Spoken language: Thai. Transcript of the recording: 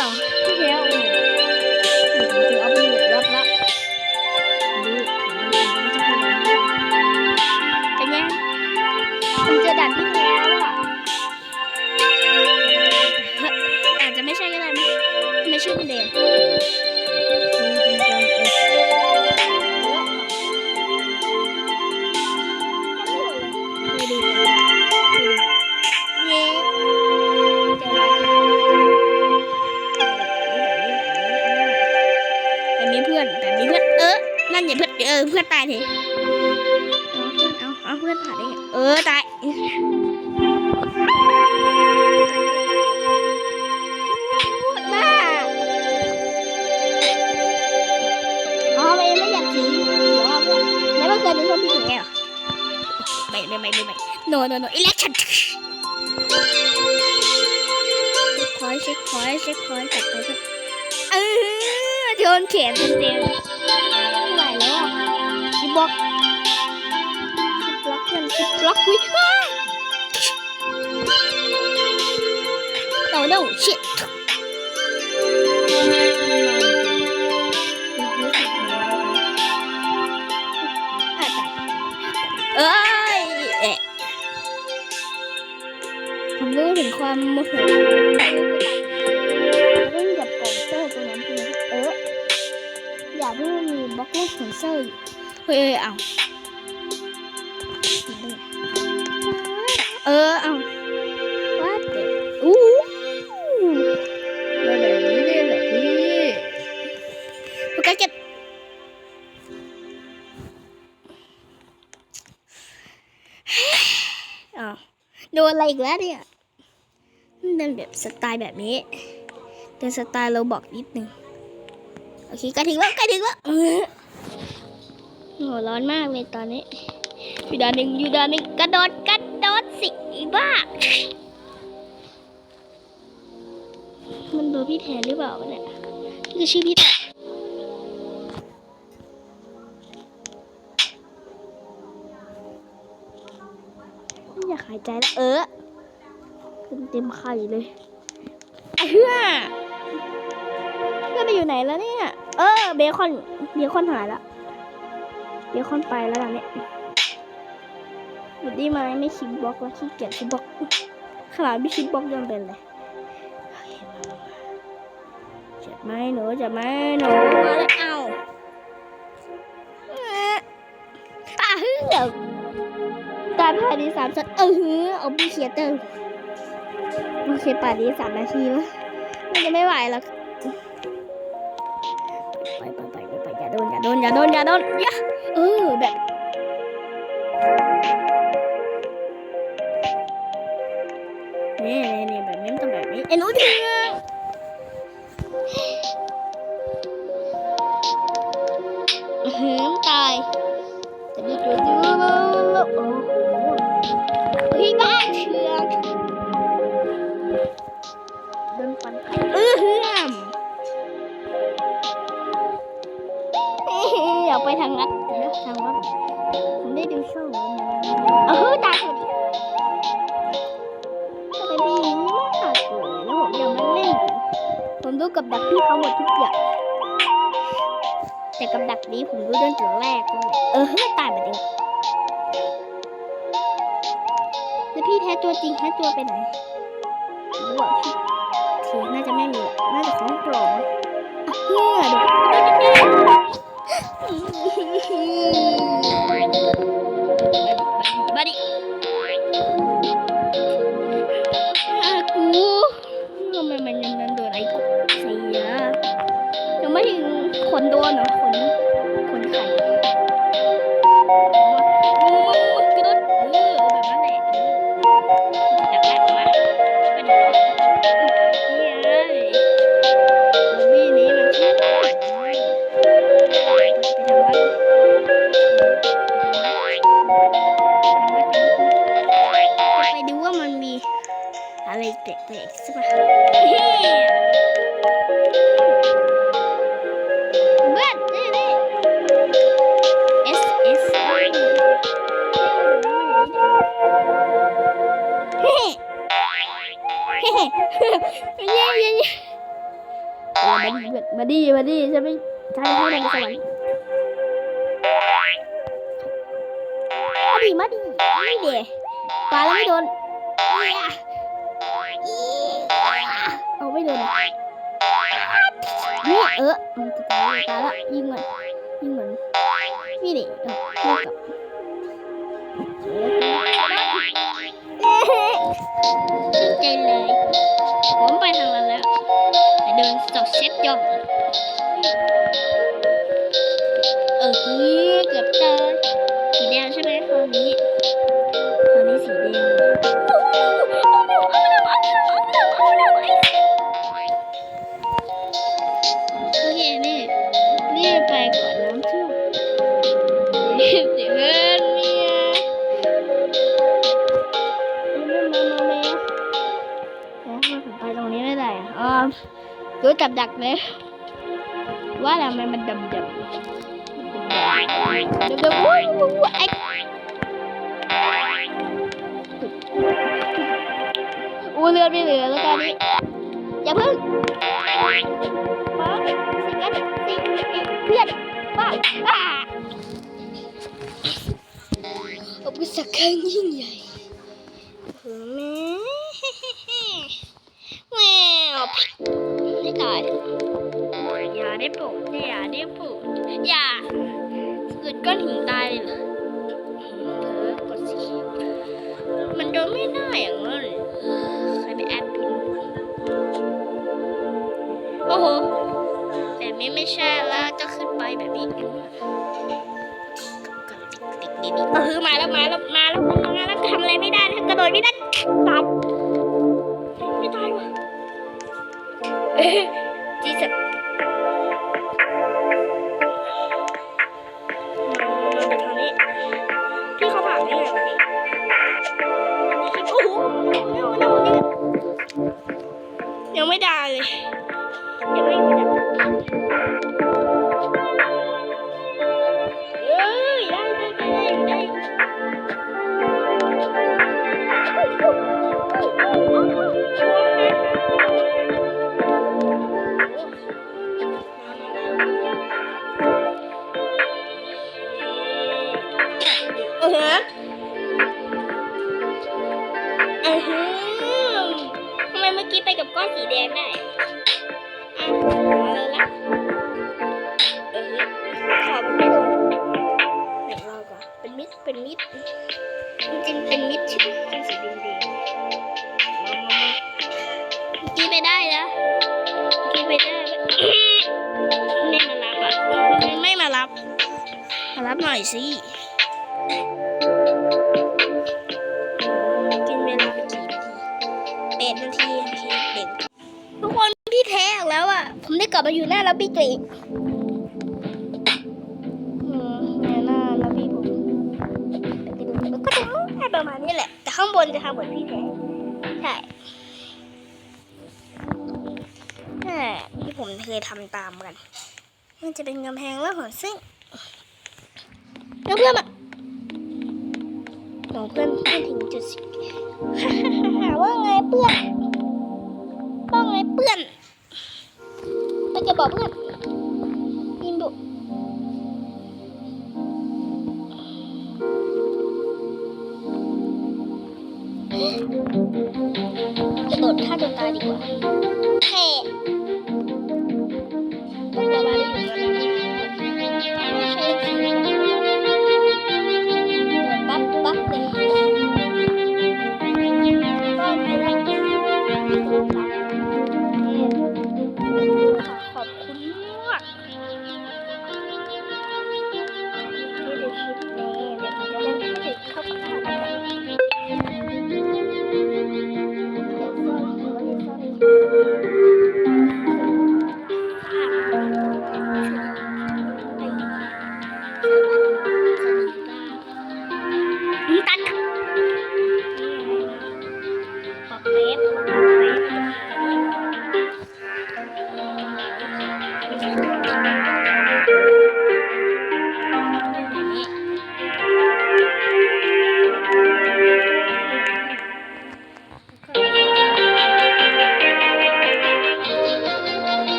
เหรอที่แล้วหถึงเอาไปหมดรับละดูเป็นไงผมเจอด่านที่แล้วอะเฮ้ยอาจจะไม่ใช่ก็ได้ไม่ใช่พี่เดนไเพื่อนตายเถอะเอาเอาเพื่อนผ่านได้ไงเออตายบ้าอ๋อไม่ไม่อยากสีสียวอะเพื่อนแล้วไม่เคยเป็นคนพี่แกเหรอไม่ไม่ไม่ไม่ไม่ no no no election คอยเช็คคอยเช็คคอยจัดไปก็เออโดนเข็มเต็มไม่ไหวแล้วอะ บล็อกชิบล็อกเพื่อนบล็อกวิอ้า no no shit เอ้ยเอ๊ะผมรู้ถึงความโมโหเรื่องกับกล่องเซอร์ตรงนั้นเอออย่าเพิ่งมีบล็อกลูกของเซอร์อยู่ ฮ้ยเอ้ยเอาเออเอาว่าแต่อู้มาแบบนี้ได้เหรอพี่โฟกัสเก็บอ้าวโดนอะไรอีกแล้วเนี่ยมันเป็นแบบสไตล์แบบนี้เป็นสไตล์เราบอกนิดนึงโอเคใกล้ถึงแล้วใกล้ถึงแล้ว โหร้อนมากเลยตอนนี้อยู่ด้านหนึ่งอยู่ด้านหนึ่งกระโดดกระโดดสิบ้ามันเบอร์พี่แทนหรือเปล่าเนี่ยนี่คือชื่อพี่แทนไม่อยากหายใจแล้วเออเต็มเต็มไข่เลยเฮือเพื่อนไปอยู่ไหนแล้วเนี่ย เออเบคอนเบคอนหายละ เบคอนไปแล้วตอนนี้หยุดได้ไหมไม่คิดบล็อกแล้วขี้เกียจคิดบล็อกขนาดไม่คิดบล็อกยังเป็นเลยเจ็บไหมหนูเจ็บไหมหนูมาเลยเอาอ๊ะอะเฮือตายภายในสามช็อตเออหือเอาบีเคียเตอร์โอเคป่านนี้สามนาทีแล้วมันจะไม่ไหวแล้วไปไปไปไปไปอย่าโดนอย่าโดนอย่าโดนอย่าโดนอย่า นี่นี่นี่แบบนี้ต้องแบบนี้ไอ้หนูถึงอื้อหือตายจะดูดูดูโอ้พี่บ้านเชือกโดนฟันไข่เออเฮือมอยากไปทางลัดนะทางลัดผมได้ดูช่องแล้วนะเออตาพอดี ผมดูกับดักพี่เขาหมดทุกอย่างแต่กับดักนี้ผมดูตั้งแต่แรกเลยเออเฮ้ยตายมาเดียวแล้วพี่แท้ตัวจริงแท้ตัวไปไหนหรือว่าพี่ทีน่าจะไม่มีน่าจะของปลอมอะเพื่อดูบัด มาดีมาดีจะไม่ใช่ให้ลงสวรรค์มาดีมาดีไม่เดปลาแล้วไม่โดนเอาไม่โดนอะนี่เออมันจะตายตายแล้วยิงมันยิงมันนี่ดิเออยิงกลับชื่นใจเลยผมไปทางนั้นแล้วไปเดินสอดเซ็ตย่อง ดูจับดักเลย ว่าแล้วทำไมมันดำดำดำดำวู้วู้วู้ไอ้อูเลือดไม่เหลือแล้วตอนนี้อย่าเพิ่งมาสิกันสิเพื่อนป้าป้าอุปสรรครั้งยิ่งใหญ่แม่แม วไม่ตาย อย่าได้ปลุกอย่าได้ปลุกอย่าเกิดก้อนหินตายเลยเหรอเออกดสิมันโดนไม่ได้อย่างนั้นเลยใครไปแอดพินโอ้โหแบบนี้ไม่ใช่แล้วจะขึ้นไปแบบนี้เออมาแล้วมาแล้วมาแล้วมาแล้วทำอะไรไม่ได้แล้วกระโดดไม่ได้ จีสัตพี่เขาผ่านได้ไงวะโอ้โหยังไม่ได้เลย เออฮะทำไมเมื่อกี้ไปกับก้อนสีแดงได้อะมาเลยละเออขอบไม่โดนเดี๋ยวรอก่อนเป็นมิดเป็นมิดจริงๆเป็นมิดใช่ไหมก้อนสีแดงๆมามาเมื่อกี้ไปได้แล้วเมื่อกี้ไปได้ไม่มารับอะไม่มารับ มารับหน่อยสิ ลับมาอยู่หน้าแล้วพี่ตัวเองอืมแม่หน้าแล้วพี่ผมก็จะให้ประมาณนี้แหละ แต่ข้างบนจะทำเหมือนพี่แท้ใช่แม่ที่ผมเคยทำตามกัน มันจะเป็นกำแพงแล้วหัวซึ่งแล้วเพื่อนอะของเพื่อนเพื่อนถึงจุดสิว่าไงเพื่อนว่าไงเพื่อน เราจะบอกเพื่อนยิน